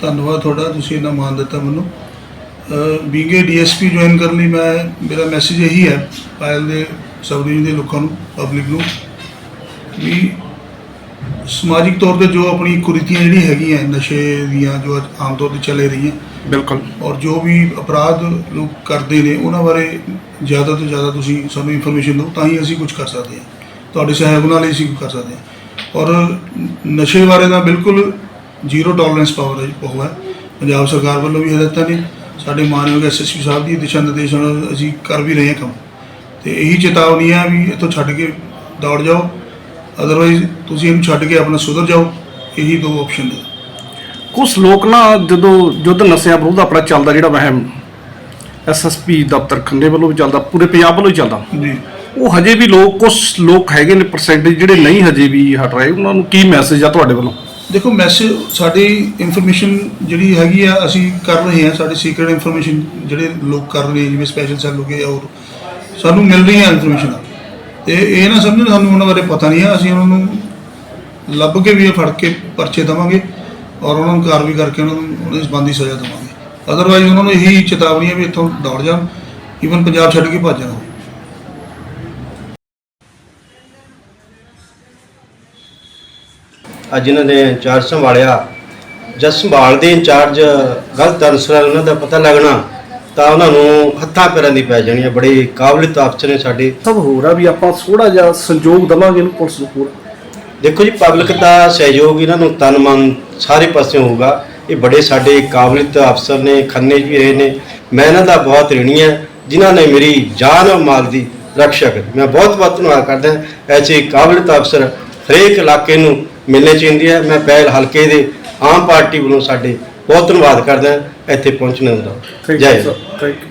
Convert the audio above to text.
ਧੰਨਵਾਦ ਤੁਹਾਡਾ ਤੁਸੀਂ ਇੰਨਾ ਮਾਣ ਦਿੱਤਾ ਮੈਨੂੰ। ਬੀਗੇ ਡੀਐਸਪੀ ਜੁਆਇਨ ਕਰਨ ਲਈ ਮੈਂ ਮੇਰਾ ਮੈਸੇਜ ਇਹੀ ਹੈ ਪਾਇਲ ਦੇ ਸਬ ਦੇ ਲੋਕਾਂ ਨੂੰ ਪਬਲਿਕ ਨੂੰ ਵੀ ਸਮਾਜਿਕ ਤੌਰ ਤੇ ਜੋ ਆਪਣੀ ਕੁਰੀਤੀਆਂ ਜਿਹੜੀਆਂ ਹੈਗੀਆਂ ਨਸ਼ੇ ਦੀਆਂ ਜੋ ਆਮ ਤੌਰ ਤੇ ਚੱਲੇ ਰਹੀਆਂ ਬਿਲਕੁਲ। ਔਰ ਜੋ ਵੀ ਅਪਰਾਧ ਲੋਕ ਕਰਦੇ ਨੇ ਉਹਨਾਂ ਬਾਰੇ ਜ਼ਿਆਦਾ ਤੋਂ ਜ਼ਿਆਦਾ ਤੁਸੀਂ ਸਾਨੂੰ ਇਨਫੋਰਮੇਸ਼ਨ ਦਿਓ ਤਾਂ ਹੀ ਅਸੀਂ ਕੁਝ ਕਰ ਸਕਦੇ ਹਾਂ। ਤੁਹਾਡੇ ਸਹਿਯੋਗ ਨਾਲ ਹੀ ਅਸੀਂ ਕਰ ਸਕਦੇ ਹਾਂ। ਔਰ ਨਸ਼ੇ ਬਾਰੇ ਤਾਂ ਬਿਲਕੁਲ ਜ਼ੀਰੋ ਟੋਲਰੈਂਸ ਪਾਵਰ ਹੈ ਪਾਉ ਹੈ। ਪੰਜਾਬ ਸਰਕਾਰ ਵੱਲੋਂ ਵੀ ਹਦਾਇਤਾਂ ਨੇ ਸਾਡੇ ਮਾਨਯੋਗ ਐਸਐਸਪੀ ਸਾਹਿਬ ਦੀ ਦਿਸ਼ਾ ਨਿਰਦੇਸ਼ਾਂ ਨਾਲ ਅਸੀਂ ਕਰ ਵੀ ਰਹੇ ਹਾਂ ਕੰਮ। ਤੇ ਇਹੀ ਚੇਤਾਵਨੀ ਹੈ ਵੀ ਇੱਥੋਂ ਛੱਡ ਕੇ ਦੌੜ ਜਾਓ। ਅਦਰਵਾਈਜ਼ ਤੁਸੀਂ ਇਹਨੂੰ ਛੱਡ ਕੇ ਆਪਣਾ ਸੁਧਰ ਜਾਓ। ਇਹੀ ਦੋ ਆਪਸ਼ਨ ਨੇ। ਕੁਝ ਲੋਕ ਨਾ ਜਦੋਂ ਯੁੱਧ ਨਸ਼ਿਆਂ ਵਿਰੁੱਧ ਆਪਣਾ ਚੱਲਦਾ ਜਿਹੜਾ ਵਹਿਮ ਐਸਐਸਪੀ ਦਫ਼ਤਰ ਖੰਨੇ ਵੱਲੋਂ ਵੀ ਚੱਲਦਾ ਪੂਰੇ ਪੰਜਾਬ ਵੱਲੋਂ ਹੀ ਚੱਲਦਾ। ਜੀ। ਉਹ ਹਜੇ ਵੀ ਲੋਕ ਕੁਝ ਲੋਕ ਹੈਗੇ ਨੇ ਪਰਸੈਂਟੇਜ ਜਿਹੜੇ ਨਹੀਂ ਹਜੇ ਵੀ ਹਟ ਰਹੇ ਉਹਨਾਂ ਨੂੰ ਕੀ ਮੈਸੇਜ ਆ ਤੁਹਾਡੇ ਵੱਲੋਂ? ਦੇਖੋ ਮੈਸੇਜ ਸਾਡੀ ਇਨਫੋਰਮੇਸ਼ਨ ਜਿਹੜੀ ਹੈਗੀ ਆ, ਅਸੀਂ ਕਰ ਰਹੇ ਹਾਂ, ਸਾਡੀ ਸੀਕ੍ਰੀਟ ਇਨਫੋਰਮੇਸ਼ਨ ਜਿਹੜੇ ਲੋਕ ਕਰ ਰਹੇ ਜਿਵੇਂ ਸਪੈਸ਼ਲ ਸੈੱਲ ਹੋ ਗਏ ਔਰ ਸਾਨੂੰ ਮਿਲ ਰਹੀਆਂ ਇਨਫੋਰਮੇਸ਼ਨ ਤੇ ਇਹ ਨਾ ਸਮਝਣ ਸਾਨੂੰ ਉਹਨਾਂ ਬਾਰੇ ਪਤਾ ਨਹੀਂ ਆ, ਅਸੀਂ ਉਹਨਾਂ ਨੂੰ ਲੱਭ ਕੇ ਵੀ ਇਹ ਫੜ ਕੇ ਪਰਚੇ ਦੇਵਾਂਗੇ ਔਰ ਉਹਨਾਂ ਨੂੰ ਕਾਰਵਾਈ ਕਰਕੇ ਉਹਨਾਂ ਨੂੰ ਉਹਨਾਂ ਦੀ ਬੰਦੀ ਸਜ਼ਾ ਦੇਵਾਂਗੇ। ਅਦਰਵਾਈਜ਼ ਉਹਨਾਂ ਨੂੰ ਇਹੀ ਚੇਤਾਵਨੀ ਹੈ ਵੀ ਇੱਥੋਂ ਦੌੜ ਜਾਣ ਈਵਨ ਪੰਜਾਬ ਛੱਡ ਕੇ ਭੱਜ ਜਾਣ। ਅੱਜ ਇਹਨਾਂ ਨੇ ਇੰਚਾਰਜ ਸੰਭਾਲਿਆ ਜਦ ਸੰਭਾਲਦੇ ਇੰਚਾਰਜ ਗਲਤ ਅਨਸਰਾਂ ਉਹਨਾਂ ਦਾ ਪਤਾ ਲੱਗਣਾ ਤਾਂ ਉਹਨਾਂ ਨੂੰ ਹੱਥਾਂ ਪੈਰਾਂ ਦੀ ਪੈ ਜਾਣੀ ਹੈ ਬੜੇ ਕਾਬਲਿਅਤ ਅਫਸਰ ਨੇ ਸਾਡੇ। ਸਭ ਹੋਰ ਆ ਵੀ ਆਪਾਂ ਥੋੜਾ ਜਿਹਾ ਸੰਯੋਗ ਦਵਾਂਗੇ ਇਹਨੂੰ ਪੁਲਿਸ ਨੂੰ ਪੂਰਾ। ਦੇਖੋ ਜੀ ਪਬਲਿਕ ਦਾ ਸਹਿਯੋਗ ਇਹਨਾਂ ਨੂੰ ਤਨ ਮਨ ਸਾਰੇ ਪਾਸਿਓਂ ਹੋਊਗਾ। ਇਹ ਬੜੇ ਸਾਡੇ ਕਾਬਲਿਅਤ ਅਫਸਰ ਨੇ ਖੰਨੇ ਵੀ ਰਹੇ ਨੇ। ਮੈਂ ਇਹਨਾਂ ਦਾ ਬਹੁਤ ਰਿਣੀ ਹਾਂ ਜਿਨ੍ਹਾਂ ਨੇ ਮੇਰੀ ਜਾਨ ਔਰ ਮਾਲ ਦੀ ਰੱਖਿਆ ਕੀਤੀ ਮੈਂ ਬਹੁਤ ਬਹੁਤ ਧੰਨਵਾਦ ਕਰਦਾ। ਐਸੇ ਕਾਬਲਿਅਤ ਅਫਸਰ ਹਰੇਕ ਇਲਾਕੇ ਨੂੰ ਮਿਲਣੇ ਚਾਹੀਦੇ ਆ ਮੈਂ ਪਹਿਲ ਹਲਕੇ ਦੇ ਆਮ ਪਾਰਟੀ ਵੱਲੋਂ ਸਾਡੇ ਬਹੁਤ ਧੰਨਵਾਦ ਕਰਦਾ ਹਾਂ ਇੱਥੇ ਪਹੁੰਚਣ ਦਾ। ਜੈ ਥੈਂਕ ਯੂ